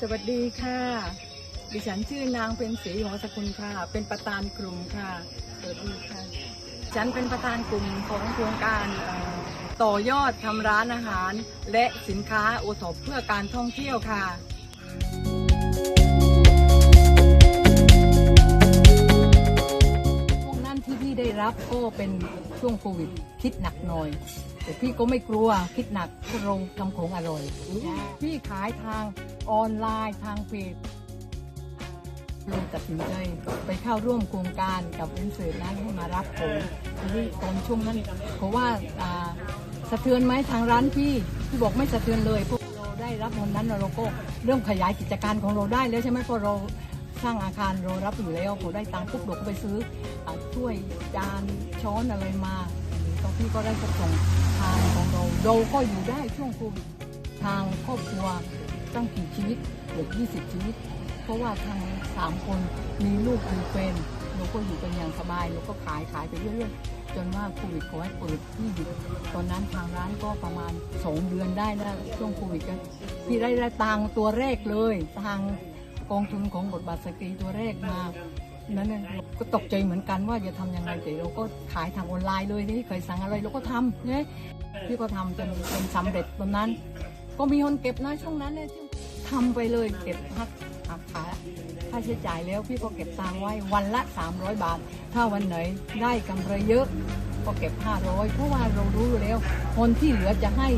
สวัสดีค่ะ ดิฉันชื่อนางเป็นศรีหัวสกุลค่ะ เป็นประธานกลุ่มค่ะสวัสดีค่ะฉันเป็นประธานกลุ่มของโครงการต่อยอดทำร้านอาหาร และสินค้าโอทอปเพื่อการท่องเที่ยวค่ะช่วงนั้นที่พี่ได้รับก็เป็นช่วงโควิดคิดหนักหน่อย แต่พี่ก็ไม่กลัวคิดหนักเพราะเราทำของอร่อย พี่ขายทาง ออนไลน์ทางเพจเลยตัดสินใจไปเข้าร่วมโครงการกับเอ็นเสิร์ตนั้นให้มารับผมทีนี้ตอนช่วงนั้นเพราะว่าสะเทือนไหมทางร้านพี่พี่บอกไม่สะเทือนเลยพราะเราได้รับเงินนั้นเราก็เริ่มขยายกิจการของเราได้แล้วใช่ไหมเพราะเราสร้างอาคารเรารับอยู่แล้วพอได้ตังค์ปุ๊บเราก็ไปซื้อถ้วยจานช้อนอะไรมาตอนพี่ก็ได้ส่งทางของเราเราก็อยู่ได้ช่วงโควิดทางครอบครัว ตั้งกี่ชีวิตเกือ20 ชีวิต เพราะว่าทางสามคนมีลูกมีแฟนเราก็อยู่กันอย่างสบายเราก็ขายขายไปเรื่อยๆ จนว่าโควิดขอให้เปิดที่หยุดตอนนั้นทางร้านก็ประมาณ 2 เดือนได้นะช่วงโควิดกันพี่ได้ได้ตังตัวแรกเลย ทางกองทุนของบทบาทสตรีตัวแรกมานั้นก็ตกใจเหมือนกันว่าจะทำยังไงแต่เราก็ขายทางออนไลน์เลยนี่เคยสั่งอะไรเราก็ทำเนี่ยพี่ก็ทำจนจนสำเร็จตอนนั้น ก็มีคนเก็บนะช่วงนั้นเนี่ย ทำไปเลยเก็บหักหักขาค่าใช้จ่ายแล้วพี่ก็เก็บตังค์ไว้วันละ 300 บาท ถ้าวันไหนได้กำไรเยอะ ก็เก็บ 500 เพราะว่าเรารู้อยู่แล้ว คนที่เหลือจะให้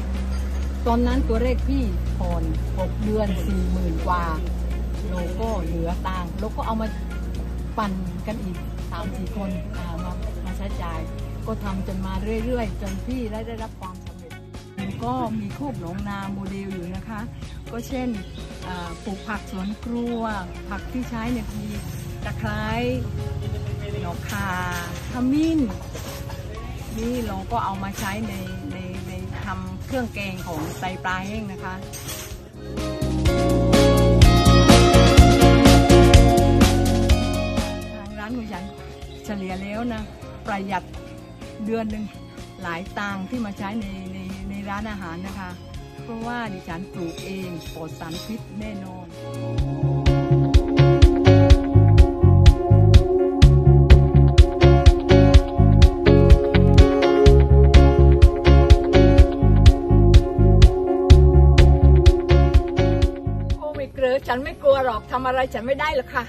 ตอนนั้นตัวเลขพี่ผ่อน6เดือน 40,000 กว่าเราก็เหลือตังค์เราก็เอามาปั่นกันอีก 3-4 คนอ่ามามาใช้จ่าย ก็ทำจนมาเรื่อยๆ จนพี่ได้ได้รับความ ก็มีโคกหนองนาโมเดลอยู่นะคะ ก็เช่นปลูกผักสวนครัว ผักที่ใช้เนี่ยมีตะไคร้หนอกคาขมิ้น นี่เราก็เอามาใช้ในในในทำเครื่องแกงของไตปลาแห้งนะคะทางร้านของฉันเฉลี่ยแล้วนะ ประหยัดเดือนหนึ่งหลายตังที่มาใช้ในใน ร้านอาหารนะคะ เพราะว่าดิฉันปลูกเองปลอดสารพิษแน่นอนโอ้ไม่เกลือฉันไม่กลัวหรอกทำอะไรฉันไม่ได้หรอกค่ะ